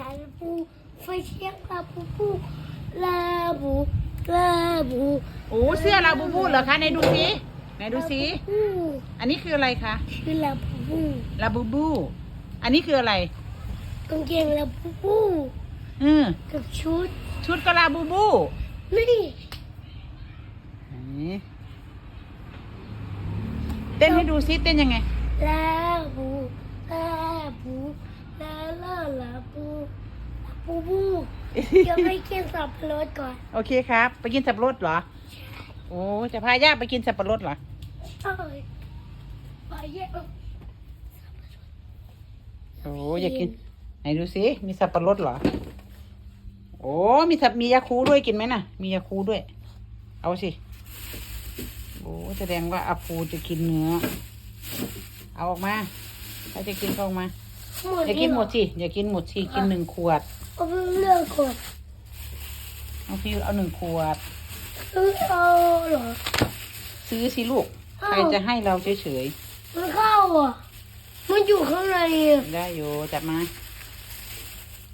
ลาบูไฟเชียงลาบูบูลาบูลาบูโอ้เสื้อลาบูบูเหรอคะไหนดูสิไหนดูสิบูอันนี้คืออะไรคะชื่อลาบูบูลาบูบู อันนี้คืออะไรกางเกงลาบูบูอืมกับชุด ชุดก็ลาบูบูนี่ไหนเต้นให้ดูซิเต้นยังไงลา บูบูเดี๋ยวไปกินสับปะรดก่อนโอเคครับ ไปกินสับปะรดเหรอโอ้จะพาย่าไปกินสับปะรดเหรอเอ้ยไปเยอะโอ้อยากกินไหนดูสิมีสับปะรดเหรอโอ้มีสับมียาคูด้วยกินไหมน่ะ มียาคูด้วย เอาสิโอ้แสดงว่าอาภูจะกินเนื้อ เอาออกมาถ้าจะกินก็ออกมาหมดอย่ากินหมดสิอย่ากินหมดสิกินหนึ่งขวด เอาไปเลือกก่อนน้องฟิวเอาหนึ่งขวดซื้อเอาเหรอ ซื้อสิลูกเอ้าใครจะให้เราเฉยมันเข้าอะ มันอยู่ข้างในอะๆ ได้อยู่จับมา